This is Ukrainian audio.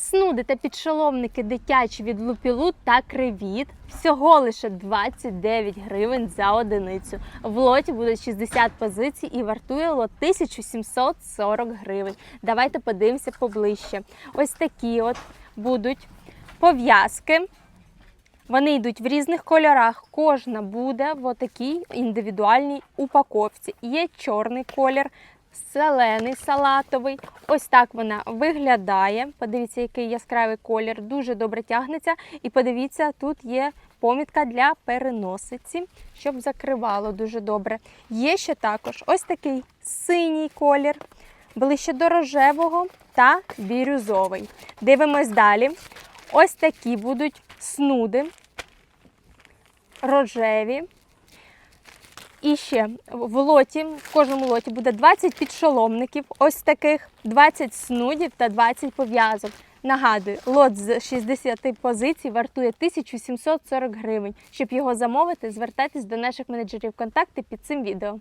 Снуди та підшоломники дитячі від лупілу та кривіт. Всього лише 29 гривень за одиницю. В лоті буде 60 позицій і вартує лот 1740 гривень. Давайте подивимося поближче. Ось такі от будуть пов'язки. Вони йдуть в різних кольорах. Кожна буде в отакій індивідуальній упаковці. Є чорний колір, зелений, салатовий. Ось так вона виглядає. Подивіться, який яскравий колір, дуже добре тягнеться. І подивіться, тут є помітка для переносиці, щоб закривало дуже добре. Є ще також ось такий синій колір, ближче до рожевого та бірюзовий. Дивимось далі. Ось такі будуть снуди рожеві. І ще в лоті, в кожному лоті буде 20 підшоломників, ось таких, 20 снудів та 20 пов'язок. Нагадую, лот з 60 позицій вартує 1740 гривень. Щоб його замовити, звертайтесь до наших менеджерів контакти під цим відео.